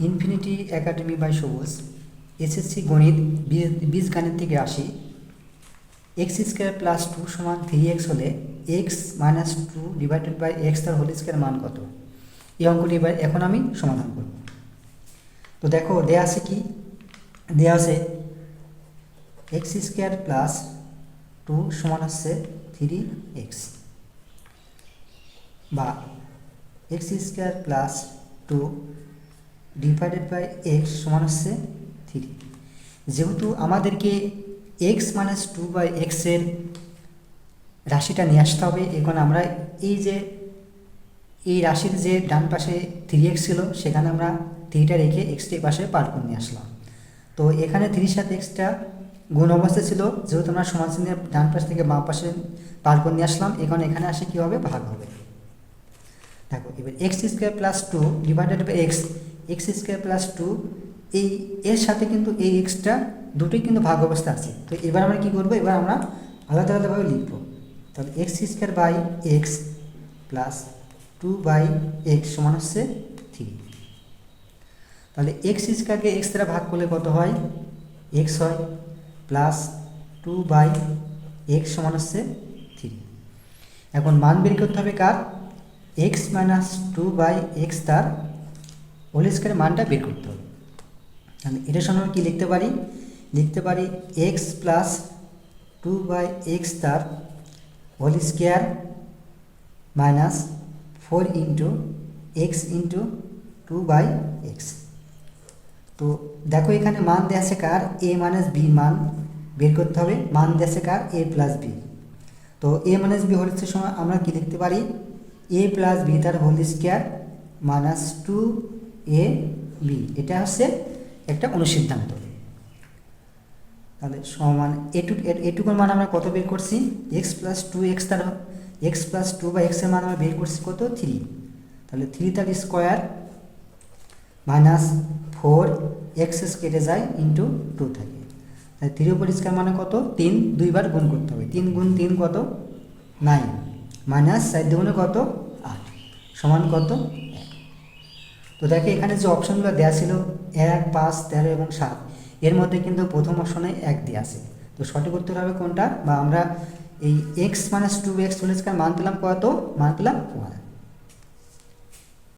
Infinity academy by Sabuj, SSC গণিত, বীজ- বীজগণিত থেকে আসি এক্স স্কোয়ার প্লাস টু সমান থ্রি এক্স হলে x minus two divided by x তার হোল স্কোয়ার মান কত? এই অঙ্কটি এবার এখন আমি সমাধান করব। তো দেখো, দেয়া আছে কি? দেয়া আছে এক্স স্কোয়ার প্লাস টু সমান হচ্ছে থ্রি এক্স বা x square plus two divided by x সমান হচ্ছে থ্রি যেহেতু আমাদেরকে এক্স মাইনাস টু বাই এক্সের রাশিটা নিয়ে আসতে হবে, এখন আমরা এই যে, এই রাশির যে ডান পাশে থ্রি এক্স ছিল, সেখানে আমরা থ্রিটা রেখে এক্সটি পাশে পার করে নিয়ে আসলাম। তো এখানে থ্রির সাথে এক্সটা গুণ অবস্থা ছিল, যেহেতু আমরা সমান চিহ্নের ডান পাশ থেকে বাম পাশে পার করে নিয়ে আসলাম, এখন এখানে আসে কী হবে? ভাগ হবে। দেখো, এবার x square plus two divided by x x square plus two, এই এর সাথে কিন্তু এই এক্সটা দুটোই কিন্তু ভাগ অবস্থা আছে। তো এবার আমরা কী করব? এবার আমরা আলাদা আলাদাভাবে লিখব। তাহলে x square by x plus two by x সমান হচ্ছে থ্রি। তাহলে এক্স স্কোয়ারকে এক্স দ্বারা ভাগ করলে কত হয়? এক্স হয় প্লাস টু বাই এক্স সমান হচ্ছে থ্রি। এখন মান বের করতে হবে কার? X minus two by x তার হোল স্কোয়ারের মানটা বের করতে হবে। এটার সঙ্গে আমরা কী লিখতে পারি? লিখতে পারি x plus two by x তার whole square minus four into x into two by x তো দেখো এখানে মান দেওয়া কার? এ মাইনাস বি মান বের করতে হবে। মান দেওয়া কার? এ প্লাস বি তো a minus b whole square সময় আমরা কি লিখতে পারি? এ প্লাস বি তার whole square minus two a b এটা হচ্ছে একটা অনুসিদ্ধান্ত। তাহলে সমান এটু, এটুকুর মান আমরা কত বের করছি? এক্স প্লাস টু এক্স তার এক্স প্লাস টু বা এক্সের মান আমরা বের করছি কত? থ্রি তাহলে থ্রি তার স্কোয়ার মাইনাস ফোর এক্স কেটে যায় ইন্টু টু থাকে। তাহলে থ্রি উপর স্কোয়ার মানে কত? তিন। দুইবার গুণ করতে হবে। তিন গুণ তিন কত? নাইন মাইনাস চার দুগুণে কত? আট। সমান কত? তো দেখে এখানে যে অপশনগুলো দেওয়া ছিল, এক, পাঁচ, তেরো এবং সাত, এর মধ্যে কিন্তু প্রথম অপশনে এক দিয়ে আছে। তো সঠিক উত্তর হবে কোনটা? বা আমরা এই x minus two x whole মান পেলাম কত? মান পেলাম